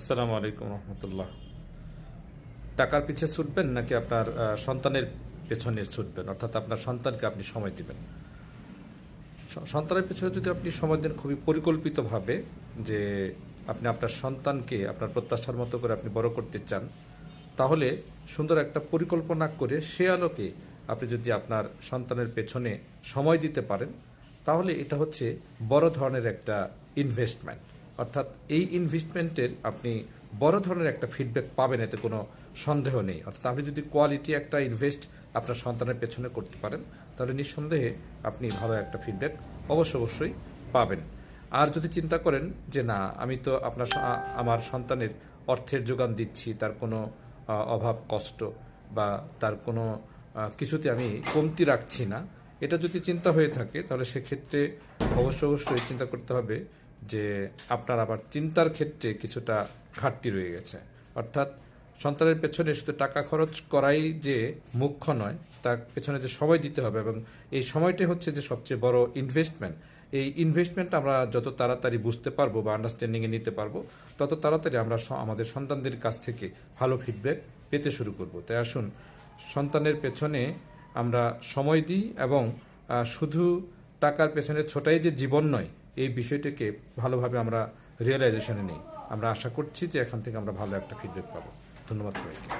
আসসালামু আলাইকুম রহমতুল্লাহ। টাকার পিছে ছুটবেন নাকি আপনার সন্তানের পেছনে ছুটবেন? অর্থাৎ আপনার সন্তানকে আপনি সময় দিবেন। সন্তানের পেছনে যদি আপনি সময় দেন, খুবই পরিকল্পিতভাবে যে আপনি আপনার সন্তানকে আপনার প্রত্যাশার মতো করে আপনি বড় করতে চান, তাহলে সুন্দর একটা পরিকল্পনা করে সে আলোকে আপনি যদি আপনার সন্তানের পেছনে সময় দিতে পারেন, তাহলে এটা হচ্ছে বড় ধরনের একটা ইনভেস্টমেন্ট অর্থাৎ এই ইনভেস্টমেন্টের আপনি বড় ধরনের একটা ফিডব্যাক পাবেন, এতে কোনো সন্দেহ নেই। অর্থাৎ আপনি যদি কোয়ালিটি একটা ইনভেস্ট আপনার সন্তানের পেছনে করতে পারেন, তাহলে নিঃসন্দেহে আপনি ভালো একটা ফিডব্যাক অবশ্য অবশ্যই পাবেন। আর যদি চিন্তা করেন যে না, আমি তো আপনার আমার সন্তানের অর্থের যোগান দিচ্ছি, তার কোনো অভাব, কষ্ট বা তার কোনো কিছুতে আমি কমতি রাখছি না, এটা যদি চিন্তা হয়ে থাকে, তাহলে সেক্ষেত্রে অবশ্য অবশ্যই চিন্তা করতে হবে যে আপনার আবার চিন্তার ক্ষেত্রে কিছুটা ঘাটতি রয়ে গেছে। অর্থাৎ সন্তানের পেছনে শুধু টাকা খরচ করাই যে মুখ্য নয়, তার পেছনে যে সময় দিতে হবে এবং এই সময়টাই হচ্ছে যে সবচেয়ে বড় ইনভেস্টমেন্ট এই ইনভেস্টমেন্ট আমরা যত তাড়াতাড়ি বুঝতে পারব বা আন্ডারস্ট্যান্ডিংয়ে নিতে পারব, তত তাড়াতাড়ি আমরা আমাদের সন্তানদের কাছ থেকে ভালো ফিডব্যাক পেতে শুরু করব। তাই আসুন, সন্তানের পেছনে আমরা সময় দিই এবং শুধু টাকার পেছনে ছোটাই যে জীবন নয় এই বিষয়টাকে ভালোভাবে আমরা রিয়েলাইজেশনে নিই। আমরা আশা করছি যে এখান থেকে আমরা ভালো একটা ফিডব্যাক পাবো। ধন্যবাদ সবাইকে।